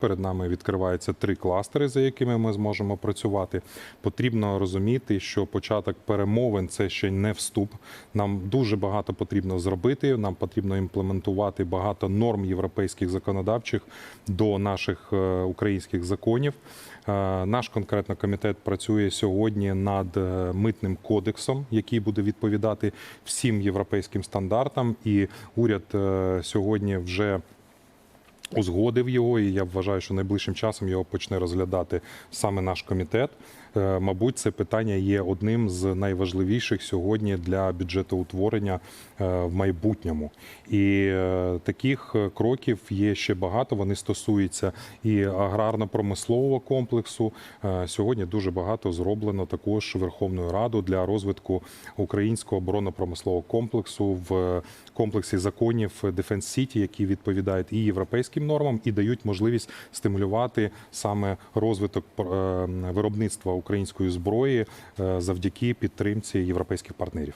Перед нами відкриваються три кластери, за якими ми зможемо працювати. Потрібно розуміти, що початок перемовин це ще не вступ. Нам дуже багато потрібно зробити. Нам потрібно імплементувати багато норм європейських законодавчих до наших е, українських законів. Е, Наш конкретно комітет працює сьогодні над е, митним кодексом, який буде відповідати всім європейським стандартам. І уряд сьогодні вже узгодив його, і я вважаю, що найближчим часом його почне розглядати саме наш комітет. Е, Мабуть, це питання є одним з найважливіших сьогодні для бюджетоутворення е, в майбутньому. І е, таких кроків є ще багато. Вони стосуються і аграрно-промислового комплексу. Сьогодні дуже багато зроблено також Верховною Радою для розвитку українського оборонно-промислового комплексу в комплексі законів Defense City, які відповідають і європейським нормам, і дають можливість стимулювати саме розвиток е, виробництва української зброї е, завдяки підтримці європейських партнерів.